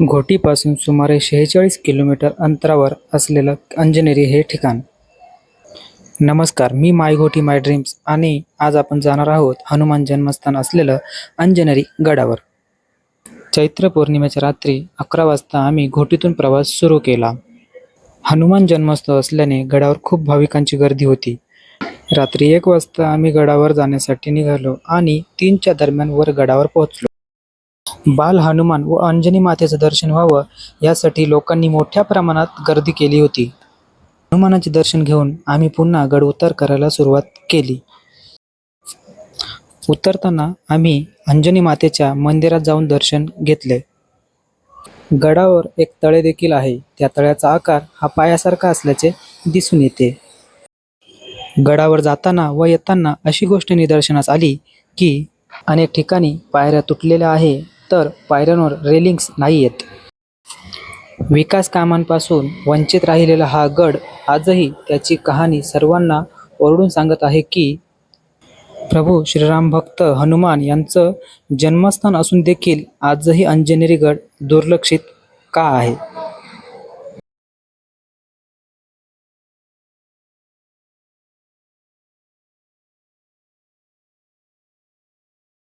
घोटीपासून सुमारे शेहेचाळीस किलोमीटर अंतरावर असलेलं अंजनेरी हे ठिकाण. नमस्कार मी माय घोटी माय ड्रीम्स आणि आज आपण जाणार आहोत हनुमान जन्मस्थान असलेलं अंजनेरी गडावर. चैत्र पौर्णिमेच्या रात्री अकरा वाजता आम्ही घोटीतून प्रवास सुरू केला. हनुमान जन्मोत्सव असल्याने गडावर खूप भाविकांची गर्दी होती. रात्री एक वाजता आम्ही गडावर जाण्यासाठी निघालो आणि तीनच्या दरम्यान वर गडावर पोहोचलो. बाल हनुमान व अंजनी मातेचं दर्शन व्हावं यासाठी लोकांनी मोठ्या प्रमाणात गर्दी केली होती. हनुमानाचे दर्शन घेऊन आम्ही पुन्हा गड उतार करायला सुरुवात केली. उतरताना आम्ही अंजनी मातेच्या मंदिरात जाऊन दर्शन घेतले. गडावर एक तळे देखील आहे. त्या तळ्याचा आकार हा पायासारखा असल्याचे दिसून येते. गडावर जाताना व येताना अशी गोष्ट निदर्शनास आली की अनेक ठिकाणी पायऱ्या तुटलेल्या आहे. तर पायऱ्यांवर रेलिंग्स नाही आहेत विकास कामांपासून वंचित राहिलेला हा गड आजही त्याची कहाणी सर्वांना ओरडून सांगत आहे की प्रभू श्रीराम भक्त हनुमान यांचं जन्मस्थान असून देखील आजही अंजनेरी गड दुर्लक्षित का आहे?